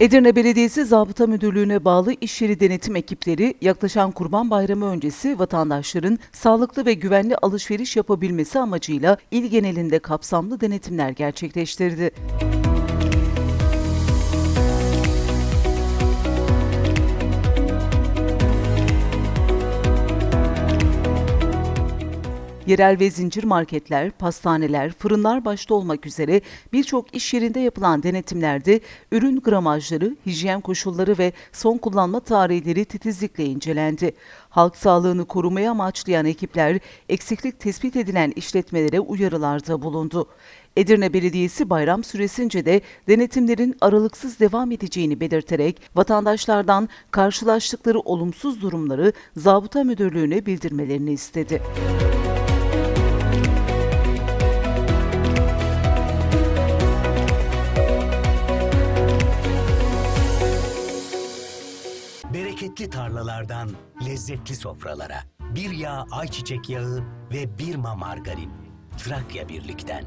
Edirne Belediyesi Zabıta Müdürlüğü'ne bağlı iş yeri denetim ekipleri yaklaşan Kurban Bayramı öncesi vatandaşların sağlıklı ve güvenli alışveriş yapabilmesi amacıyla il genelinde kapsamlı denetimler gerçekleştirdi. Yerel ve zincir marketler, pastaneler, fırınlar başta olmak üzere birçok iş yerinde yapılan denetimlerde ürün gramajları, hijyen koşulları ve son kullanma tarihleri titizlikle incelendi. Halk sağlığını korumaya amaçlayan ekipler eksiklik tespit edilen işletmelere uyarılarda bulundu. Edirne Belediyesi bayram süresince de denetimlerin aralıksız devam edeceğini belirterek vatandaşlardan karşılaştıkları olumsuz durumları zabıta müdürlüğüne bildirmelerini istedi. Bereketli tarlalardan lezzetli sofralara. Bir yağ ayçiçek yağı ve bir ma margarin. Trakya Birlik'ten.